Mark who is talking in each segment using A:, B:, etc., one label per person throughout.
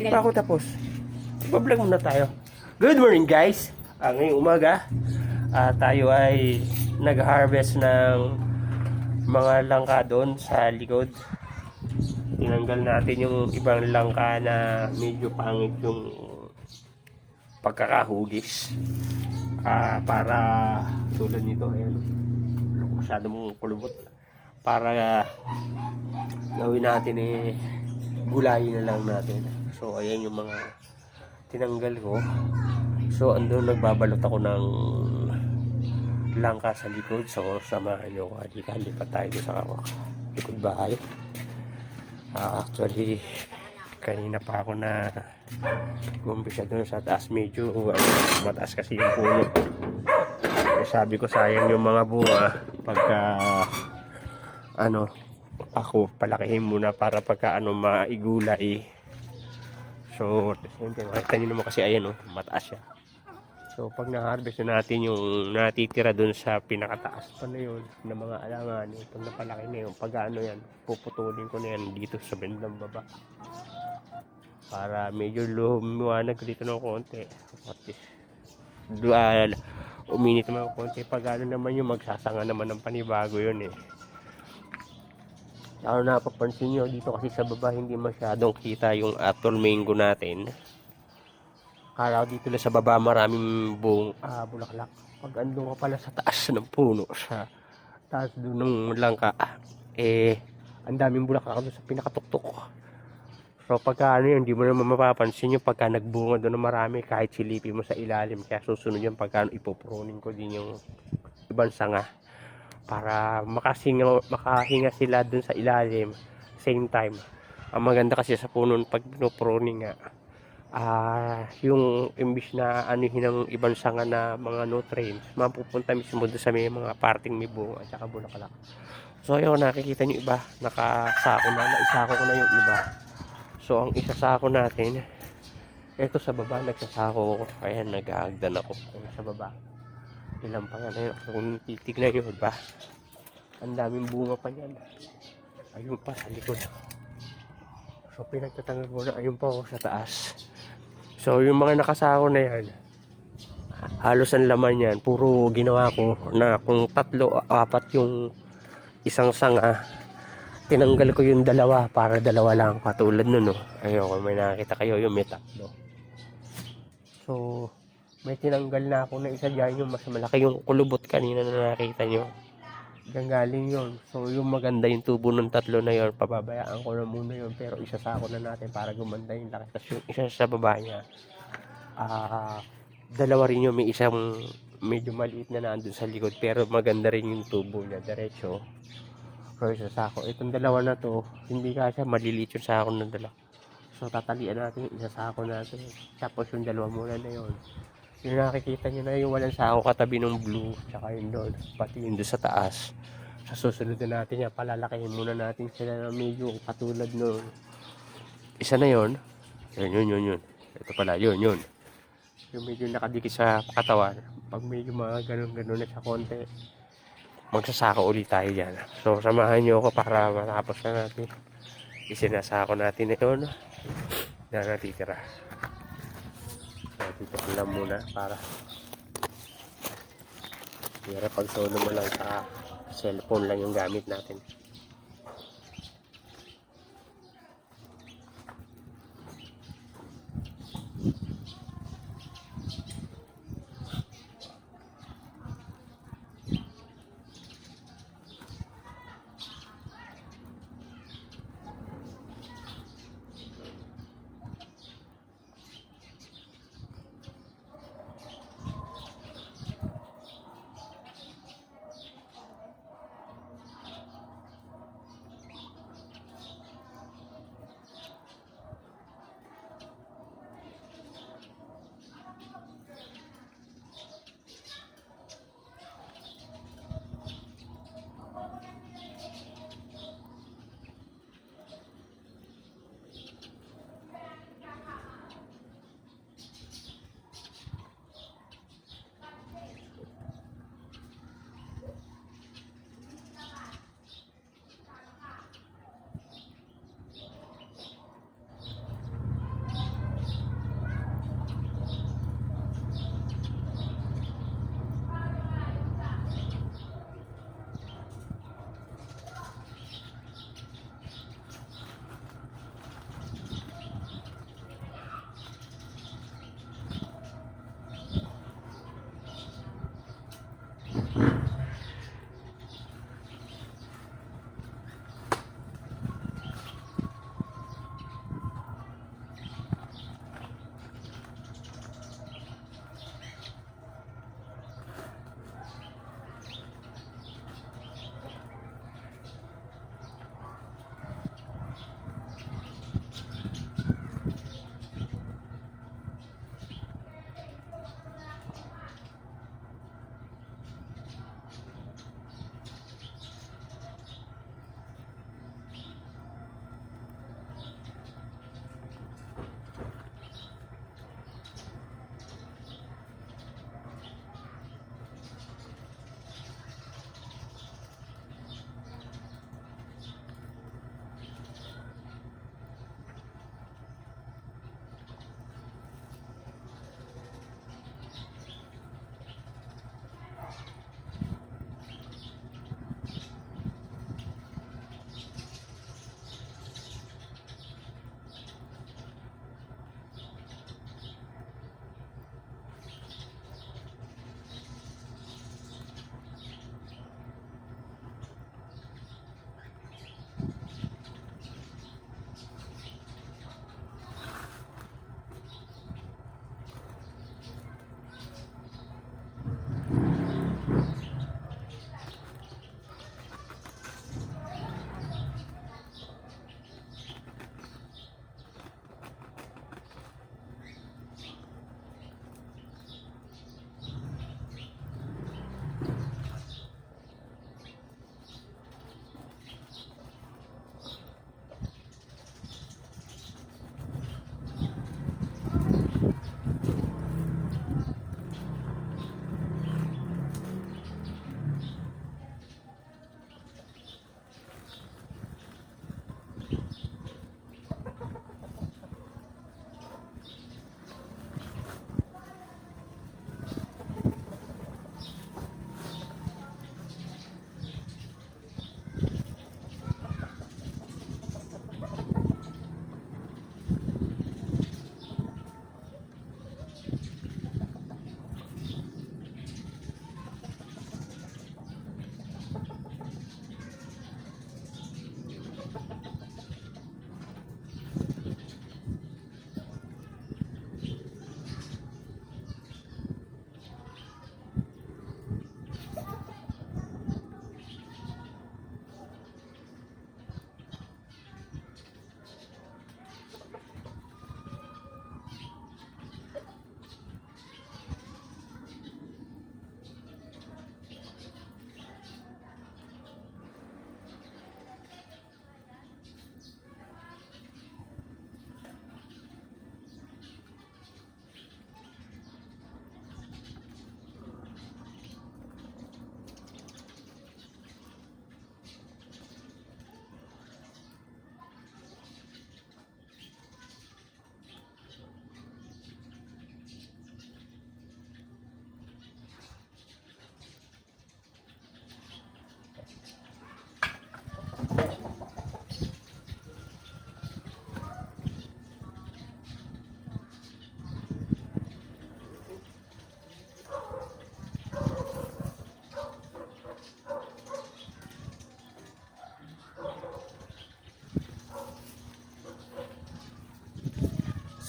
A: Hindi pa ako tapos. Ipa-vlog muna tayo. Good morning guys! Ah, ngayong umaga, ah, tayo ay nag-harvest ng mga langka doon sa likod. Tinanggal natin yung ibang langka na medyo pangit yung pagkakahugis. Ah, para tulad nito, ayan, masyadong kulubot. Para gawin natin eh, gulayin na lang natin. So, ayan yung mga tinanggal ko. So, andun nagbabalot ako ng langka sa likod. So, samahan nyo ko. Halika, lipat tayo sa likod bahay. Ah, actually, kanina pa ako na gumpisa doon sa taas. Medyo ano, mataas kasi yung puno. Eh, sabi ko sayang yung mga bunga pagka ano ako palakihin muna para pagka ano maigulay so siyempre makita nyo naman kasi ayan oh mataas siya. So pag na-harvest na natin yung natitira dun sa pinakataas pa na yun na mga alangan yung pag napalaki na yun pag ano yan puputulin ko na yan dito sa bandang baba. Para medyo lumiwanag dito ng konti. At least dual uminit naman konti. Pag ano naman yung magsasanga naman ng panibago yun eh Lalo na papansin nyo dito kasi sa baba hindi masyadong kita yung apple mango natin. Kala dito lang sa baba maraming buong ah, bulaklak. Pag andun ka pala sa taas ng puno, sa taas doon ng langka, eh, ang daming bulaklak doon sa pinakatuktok. So pagka ano yun, hindi mo naman mapapansin yung pagka nagbunga doon na marami kahit silipin mo sa ilalim. Kaya susunod yung pagka ano, ipopruning ko din yung ibang sanga para makasinga, makahinga sila dun sa ilalim same time. Ang maganda kasi sa puno pag pruning nga ah yung imbis na anuhin ng ibang sanga na mga nutrients mapupunta mismo doon sa may mga parting may bunga at saka bulaklak. So ayun nakikita nyo iba nakasako na naisako ko na yung iba. So ang isasako natin ito sa baba nagsasako ko ayan nag-aagdan ako sa baba ilan pa nga na yun? Kung titignan nyo ba? Ang daming bunga pa yan ayun pa sa likod. So pinagtatanggal ko na. Ayun pa ako sa taas. So yung mga nakasako na yan halos ang laman yan puro ginawa ko na kung tatlo apat yung isang sanga tinanggal ko yung dalawa para dalawa lang. Katulad nun no ayun kung may nakita kayo yung may tatlo. So may tinanggal na ako na isa dyan yung mas malaki yung kulubot kanina na nakita nyo. Diyan galing yun. So yung maganda yung tubo ng tatlo na yun pababayaan ko na muna yun. Pero isasako na natin para gumanda yung laki tapos yung isa sa baba niya ah dalawa rin yun. May isang medyo maliit na nandun sa likod pero maganda rin yung tubo niya diretso. So isasako itong dalawa na to hindi kasi maliliit yung sako ng dalawa so tatalian natin yung isasako natin. Tapos yung dalawa muna na yun yung nakikita nyo na yung walang sako katabi ng blue tsaka yun doon pati yun doon sa taas. Sa susunod na natin yan palalakihin muna natin sila na medyo katulad nung isa na yon yun yun yun yun. Ito pala yun yun. Yung medyo nakadikit sa katawan. Pag medyo mga ganun ganun na sa konti magsasako ulit tayo dyan. So samahan nyo ako para matapos na natin. Isinasako natin na yun. Na natitira dito ko lang muna para Kaya pag solo mo lang sa cellphone lang yung gamit natin.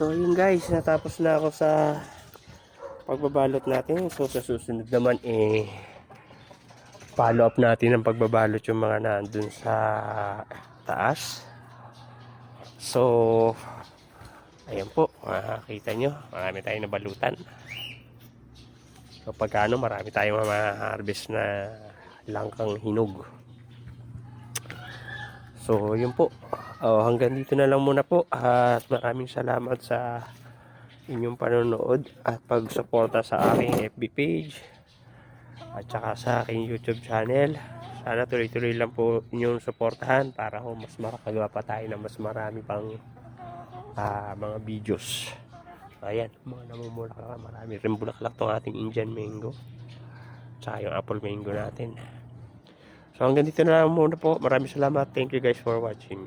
A: So yun guys, natapos na ako sa pagbabalot natin. So sa susunod naman eh follow up natin ang pagbabalot yung mga nandun sa taas. So ayan po, makakita nyo, marami tayong nabalutan. So pagkano, marami tayong ma-harvest na langkang hinog. So yun po, Oh, hanggang dito na lang muna po at maraming salamat sa inyong panonood at pagsuporta sa aking FB page at saka sa aking YouTube channel. Sana tuloy-tuloy lang po inyong suportahan para ho mas makakagawa pa tayo ng mas marami pang ah, mga videos. Ayan, mga namumulaklak. Marami rin bulaklak tong ating Indian mango. Tsaka yung apple mango natin. So hanggang dito na lang muna po. Maraming salamat. Thank you guys for watching.